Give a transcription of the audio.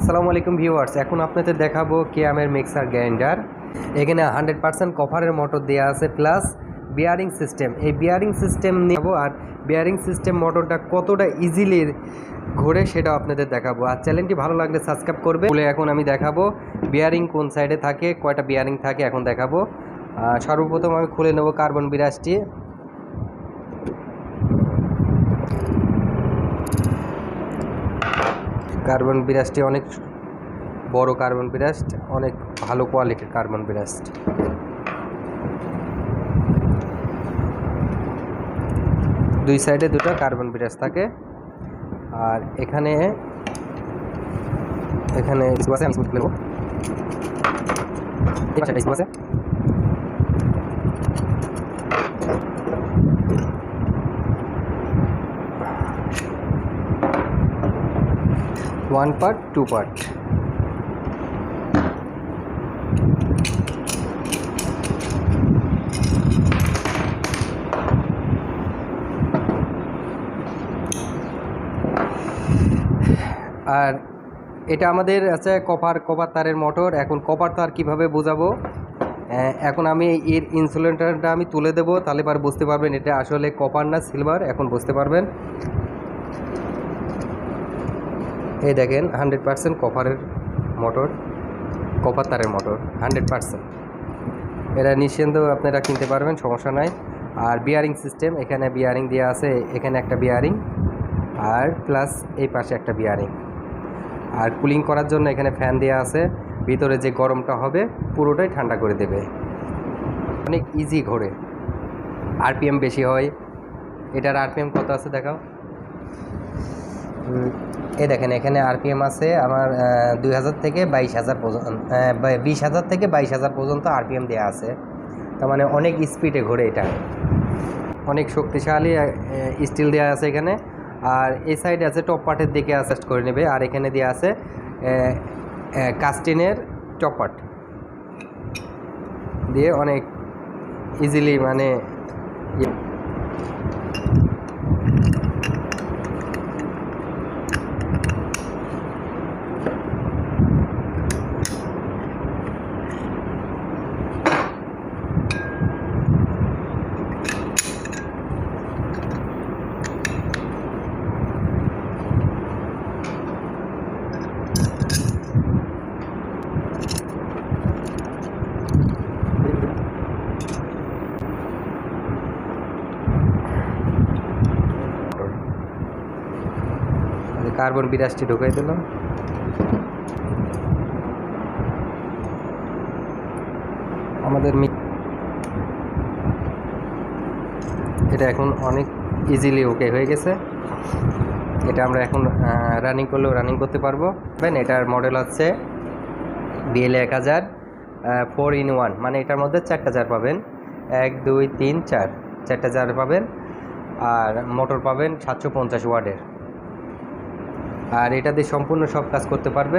আসসালামু আলাইকুম ভিউয়ার্স, এখন আপনাদের দেখাবো কেয়ামের মিক্সার গ্রাইন্ডার। এখানে হান্ড্রেড পার্সেন্ট কভারের মোটর দেওয়া আছে, প্লাস বিয়ারিং সিস্টেম। এই বিয়ারিং সিস্টেম নেব আর বিয়ারিং সিস্টেম মোটরটা কতটা ইজিলি ঘোরে সেটাও আপনাদের দেখাবো। আর চ্যানেলটি ভালো লাগলে সাবস্ক্রাইব করবে বলে এখন আমি দেখাবো বিয়ারিং কোন সাইডে থাকে, কয়টা বিয়ারিং থাকে, এখন দেখাবো। সর্বপ্রথম আমি খুলে নেব কার্বন বিরাজটি। কার্বন বিরাজটি অনেক বড় কার্বন বিরাস্ট, অনেক ভালো কোয়ালিটির কার্বন বিরাস্ট। দুই সাইডে দুটো কার্বন বিরাজ থাকে। আর এখানে এখানে আমি স্ক্রু নেব এই পাশে একটা স্ক্রু আছে ওয়ান পার্ট টু পার্ট আর এটা আমাদের আছে কপার কপার তারের মোটর। এখন কপার তার কীভাবে বোঝাবো? এখন আমি এর ইনসুলেটরটা আমি তুলে দেবো। তাহলে এবার বুঝতে পারবেন এটা আসলে কপার না সিলভার, এখন বুঝতে পারবেন। এই দেখেন হান্ড্রেড পার্সেন্ট কপারের মোটর কপার তারের মোটর হান্ড্রেড পার্সেন্ট এটা নিশ্চিন্ত আপনারা কিনতে পারবেন, সমস্যা নাই। আর বিয়ারিং সিস্টেম এখানে বিয়ারিং দেওয়া আছে, এখানে একটা বিয়ারিং আর প্লাস এই পাশে একটা বিয়ারিং আর কুলিং করার জন্য এখানে ফ্যান দেওয়া আছে, ভিতরে যে গরমটা হবে, পুরোটাই ঠান্ডা করে দেবে। অনেক ইজি ঘোরে। আরপিএম বেশি হয়। এটার আরপিএম কত আছে দেখাও? এই দেখেন, এখানে আরপিএম আছে আমার দুই হাজার থেকে বাইশ হাজার পর্যন্ত বিশ হাজার থেকে বাইশ হাজার পর্যন্ত আরপিএম দেওয়া আছে। তার মানে অনেক স্পিডে ঘোরে এটা। অনেক শক্তিশালী স্টিল দেওয়া আছে এখানে। আর এই সাইডে আছে টপ পার্টের দিকে অ্যাসেস্ট করে নেবে। আর এখানে দেওয়া আছে কাস্টিনের টপ পার্ট দিয়ে অনেক ইজিলি মানে কার্বন বিরাশটি ঢুকাই দিলাম। আমাদের এটা এখন অনেক ইজিলি ওকে হয়ে গেছে। এটা আমরা এখন রানিং করলেও রানিং করতে পারব। বুঝলেন এটার মডেল হচ্ছে বিএল এক হাজার ফোর ইন ওয়ান মানে এটার মধ্যে চারটা জার পাবেন। এক, দুই, তিন, চার। চারটা জার পাবেন। আর মোটর পাবেন সাতশো পঞ্চাশ ওয়ার্ডের আর এটা দিয়ে সম্পূর্ণ সব কাজ করতে পারবে।